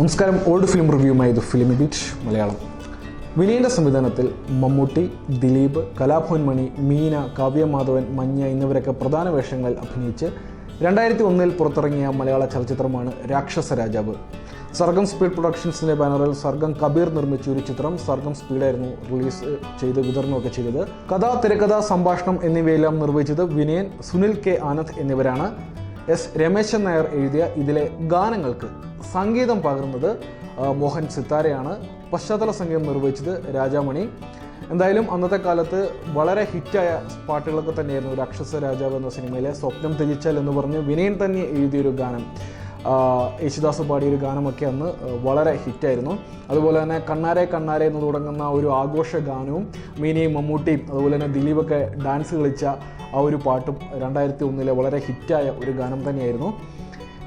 നമസ്കാരം. Old film റിവ്യൂമായി ഇത് film beach Malayalam. വിനീന്റെ സംവിധാനത്തിൽ മമ്മൂട്ടി ദിലീപ് കലാഭവൻ മണി മീന കാവ്യ മാധവൻ മഞ്ഞ എന്നിവരൊക്കെ പ്രധാന വേഷങ്ങളിൽ അഭിനയിച്ച് രണ്ടായിരത്തി ഒന്നിൽ പുറത്തിറങ്ങിയ മലയാള ചലച്ചിത്രമാണ് രാക്ഷസ രാജാവ്. സർഗം സ്പീഡ് പ്രൊഡക്ഷൻസിന്റെ ബാനറിൽ സർഗം കബീർ നിർമ്മിച്ച ഒരു ചിത്രം സർഗം സ്പീഡായിരുന്നു റിലീസ് ചെയ്ത് വിതരണമൊക്കെ ചെയ്തത്. കഥ തിരക്കഥ സംഭാഷണം എന്നിവയെല്ലാം നിർവഹിച്ചത് വിനയൻ സുനിൽ കെ ആനന്ദ് എന്നിവരാണ്. എസ് രമേശൻ നായർ എഴുതിയ ഇതിലെ ഗാനങ്ങൾക്ക് സംഗീതം പകർന്നത് മോഹൻ സിത്താരയാണ്. പശ്ചാത്തല സംഗീതം നിർവഹിച്ചത് രാജാമണി. എന്തായാലും അന്നത്തെ കാലത്ത് വളരെ ഹിറ്റായ പാട്ടുകളൊക്കെ തന്നെയായിരുന്നു. രാക്ഷസ രാജാവ് എന്ന സിനിമയിലെ സ്വപ്നം ത്യജിച്ചാൽ എന്ന് പറഞ്ഞ് വിനയൻ തന്നെ എഴുതിയൊരു ഗാനം. ആ, പാടിയ പാടിയൊരു ഗാനമൊക്കെ അന്ന് വളരെ ഹിറ്റായിരുന്നു. അതുപോലെ തന്നെ കണ്ണാരെ കണ്ണാരെ എന്ന് തുടങ്ങുന്ന ഒരു ആഘോഷ ഗാനവും മീനയും മമ്മൂട്ടിയും അതുപോലെ തന്നെ ദിലീപൊക്കെ ഡാൻസ് കളിച്ച ആ ഒരു പാട്ടും രണ്ടായിരത്തി ഒന്നിലെ വളരെ ഹിറ്റായ ഒരു ഗാനം തന്നെയായിരുന്നു.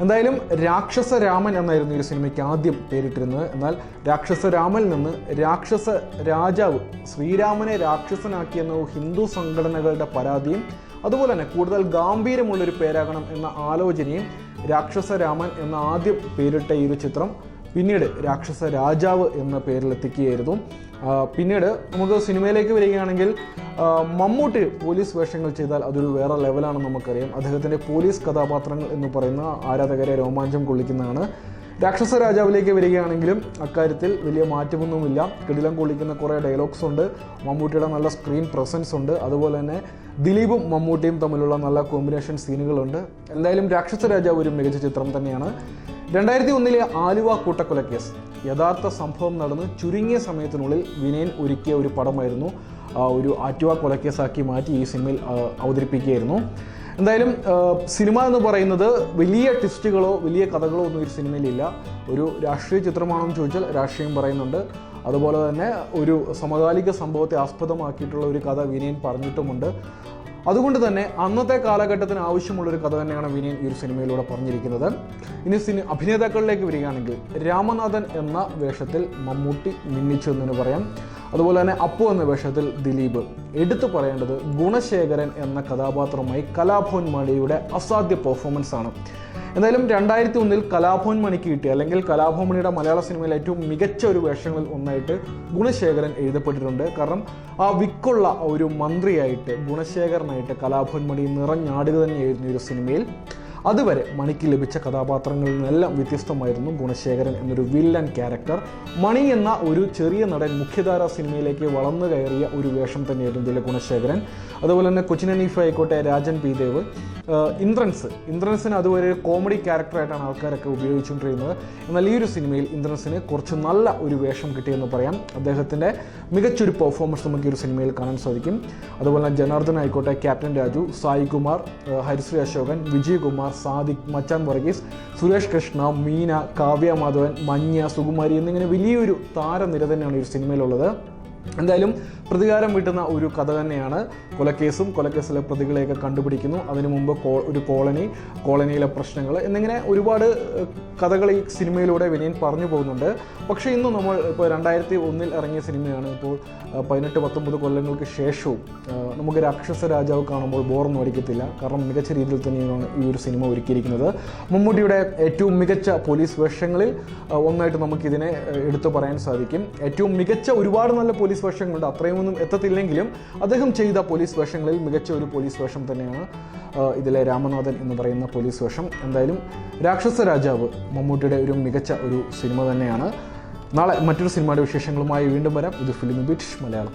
എന്തായാലും രാക്ഷസ രാമൻ എന്നായിരുന്നു ഈ ഒരു സിനിമയ്ക്ക് ആദ്യം പേരിട്ടിരുന്നത്. എന്നാൽ രാക്ഷസ രാമനിൽ നിന്ന് രാക്ഷസ രാജാവ് ശ്രീരാമനെ രാക്ഷസനാക്കിയെന്ന ഹിന്ദു സംഘടനകളുടെ പരാതിയും അതുപോലെ തന്നെ കൂടുതൽ ഗാംഭീര്യമുള്ളൊരു പേരാകണം എന്ന ആലോചനയും രാക്ഷസ രാമൻ എന്ന ആദ്യം പേരിട്ട ഈ ഒരു ചിത്രം പിന്നീട് രാക്ഷസ രാജാവ് എന്ന പേരിലെത്തിക്കുകയായിരുന്നു. പിന്നീട് നമുക്ക് സിനിമയിലേക്ക് വരികയാണെങ്കിൽ മമ്മൂട്ടി പോലീസ് വേഷങ്ങൾ ചെയ്താൽ അതൊരു വേറെ ലെവലാണെന്ന് നമുക്കറിയാം. അദ്ദേഹത്തിന്റെ പോലീസ് കഥാപാത്രങ്ങൾ എന്ന് പറയുന്ന ആരാധകരെ രോമാഞ്ചം കൊള്ളിക്കുന്നതാണ്. രാക്ഷസ രാജാവിലേക്ക് വരികയാണെങ്കിലും അക്കാര്യത്തിൽ വലിയ മാറ്റമൊന്നുമില്ല. കിടിലം കൊള്ളിക്കുന്ന കുറേ ഡയലോഗ്സ് ഉണ്ട്. മമ്മൂട്ടിയുടെ നല്ല സ്ക്രീൻ പ്രസൻസ് ഉണ്ട്. അതുപോലെ തന്നെ ദിലീപും മമ്മൂട്ടിയും തമ്മിലുള്ള നല്ല കോമ്പിനേഷൻ സീനുകളുണ്ട്. എന്തായാലും രാക്ഷസ രാജാവ് ഒരു മികച്ച ചിത്രം തന്നെയാണ്. രണ്ടായിരത്തി ഒന്നിലെ ആലുവ കൂട്ടക്കൊല കേസ്. യഥാർത്ഥ സംഭവം നടന്ന് ചുരുങ്ങിയ സമയത്തിനുള്ളിൽ വിനയൻ ഒരുക്കിയ ഒരു പടമായിരുന്നു. ഒരു ആറ്റുവ കൊലക്കേസാക്കി മാറ്റി ഈ സിനിമയിൽ അവതരിപ്പിക്കുകയായിരുന്നു. എന്തായാലും സിനിമ എന്ന് പറയുന്നത് വലിയ ട്വിസ്റ്റുകളോ വലിയ കഥകളോ ഒന്നും ഒരു സിനിമയിലില്ല ഒരു രാഷ്ട്രീയ ചിത്രമാണോ എന്ന് ചോദിച്ചാൽ രാഷ്ട്രീയം പറയുന്നുണ്ട്. അതുപോലെ തന്നെ ഒരു സമകാലിക സംഭവത്തെ ആസ്പദമാക്കിയിട്ടുള്ള ഒരു കഥ വിനയൻ പറഞ്ഞിട്ടുമുണ്ട്. അതുകൊണ്ട് തന്നെ അന്നത്തെ കാലഘട്ടത്തിന് ആവശ്യമുള്ള ഒരു കഥ തന്നെയാണ് വിനയൻ ഈ ഒരു സിനിമയിലൂടെ പറഞ്ഞിരിക്കുന്നത്. ഇനി സിനി അഭിനേതാക്കളിലേക്ക് വരികയാണെങ്കിൽ രാമനാഥൻ എന്ന വേഷത്തിൽ മമ്മൂട്ടി മിന്നിച്ചു എന്ന് പറയാം. അതുപോലെ തന്നെ അപ്പു എന്ന വേഷത്തിൽ ദിലീപ്. എടുത്തു പറയേണ്ടത് ഗുണശേഖരൻ എന്ന കഥാപാത്രമായി കലാഭവൻ മണിയുടെ അസാധ്യ പെർഫോമൻസ് ആണ്. എന്തായാലും രണ്ടായിരത്തി ഒന്നിൽ കലാഭവൻ മണിക്ക് കിട്ടിയ അല്ലെങ്കിൽ കലാഭവൻ മണിയുടെ മലയാള സിനിമയിലെ ഏറ്റവും മികച്ച ഒരു വേഷങ്ങളിൽ ഒന്നായിട്ട് ഗുണശേഖരൻ എഴുതപ്പെട്ടിട്ടുണ്ട്. കാരണം ആ വിക്കുള്ള ഒരു മന്ത്രിയായിട്ട് ഗുണശേഖരനായിട്ട് കലാഭവൻ മണി നിറഞ്ഞാടുക തന്നെ ഒരു സിനിമയിൽ അതുവരെ മണിക്ക് ലഭിച്ച കഥാപാത്രങ്ങളിൽ നിന്നെല്ലാം വ്യത്യസ്തമായിരുന്നു ഗുണശേഖരൻ എന്നൊരു വില്ലൻ ക്യാരക്ടർ. മണി എന്ന ഒരു ചെറിയ നടൻ മുഖ്യധാര സിനിമയിലേക്ക് വളർന്നു കയറിയ ഒരു വേഷം തന്നെയായിരുന്നു ഇതിലെ ഗുണശേഖരൻ. അതുപോലെ തന്നെ കൊച്ചിൻ അനീഫ് ആയിക്കോട്ടെ രാജൻ പി ദേവ്. ഇന്ദ്രൻസ്. ഇന്ദ്രൻസിന് അതുവരെ കോമഡി ക്യാരക്ടറായിട്ടാണ് ആൾക്കാരൊക്കെ ഉപയോഗിച്ചുകൊണ്ടിരുന്നത്. എന്നാൽ ഈ ഒരു സിനിമയിൽ ഇന്ദ്രൻസിന് കുറച്ച് നല്ല ഒരു വേഷം കിട്ടിയെന്ന് പറയാം. അദ്ദേഹത്തിന്റെ മികച്ചൊരു പെർഫോമൻസ് നമുക്ക് ഈ ഒരു സിനിമയിൽ കാണാൻ സാധിക്കും. അതുപോലെ തന്നെ ജനാർദ്ദൻ ആയിക്കോട്ടെ ക്യാപ്റ്റൻ രാജു സായികുമാർ ഹരിശ്രീ അശോകൻ വിജയ് കുമാർ സാദിഖ് മച്ചാൻ വർഗീസ് സുരേഷ് കൃഷ്ണ മീന കാവ്യ മാധവൻ മഞ്ഞ സുകുമാരി എന്നിങ്ങനെ വലിയൊരു താരനിര തന്നെയാണ് ഈ സിനിമയിലുള്ളത്. എന്തായാലും പ്രതികാരം വീട്ടുന്ന ഒരു കഥ തന്നെയാണ്. കൊലക്കേസും കൊലക്കേസിലെ പ്രതികളെയൊക്കെ കണ്ടുപിടിക്കുന്നു. അതിനു മുമ്പ് കോ ഒരു കോളനി കോളനിയിലെ പ്രശ്നങ്ങൾ എന്നിങ്ങനെ ഒരുപാട് കഥകൾ ഈ സിനിമയിലൂടെ വിനയൻ പറഞ്ഞു പോകുന്നുണ്ട്. പക്ഷേ ഇന്ന് നമ്മൾ ഇപ്പോൾ രണ്ടായിരത്തി ഒന്നിൽ ഇറങ്ങിയ സിനിമയാണ്. ഇപ്പോൾ പതിനെട്ട് പത്തൊമ്പത് കൊല്ലങ്ങൾക്ക് ശേഷവും നമുക്ക് രാക്ഷസ രാജാവ് കാണുമ്പോൾ ബോറൊന്നും അടിക്കത്തില്ല. കാരണം മികച്ച രീതിയിൽ തന്നെയാണ് ഈ ഒരു സിനിമ ഒരുക്കിയിരിക്കുന്നത്. മമ്മൂട്ടിയുടെ ഏറ്റവും മികച്ച പോലീസ് വേഷങ്ങളിൽ ഒന്നായിട്ട് നമുക്കിതിനെ എടുത്തു പറയാൻ സാധിക്കും. ഏറ്റവും മികച്ച ഒരുപാട് നല്ല പോലീസ് വേഷങ്ങളുണ്ട്. അത്രയുമൊന്നും എത്തത്തില്ലെങ്കിലും അദ്ദേഹം ചെയ്ത പോലീസ് വേഷങ്ങളിൽ മികച്ച ഒരു പോലീസ് വേഷം തന്നെയാണ് ഇതിലെ രാമനാഥൻ എന്ന് പറയുന്ന പോലീസ് വേഷം. എന്തായാലും രാക്ഷസ രാജാവ് മമ്മൂട്ടിയുടെ ഒരു മികച്ച ഒരു സിനിമ തന്നെയാണ്. നാളെ മറ്റൊരു സിനിമയുടെ വിശേഷങ്ങളുമായി വീണ്ടും വരാം. ഇത് ഫിലിം ബിറ്റ് മലയാളം.